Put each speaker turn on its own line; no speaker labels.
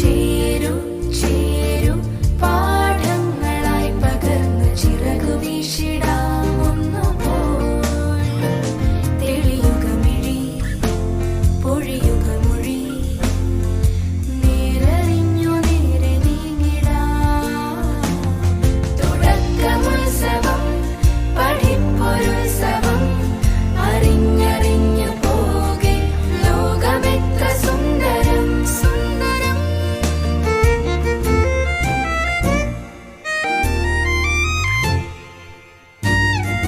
ചേരും പാഠങ്ങളായി പകർന്ന് ചിറകു വീശിട.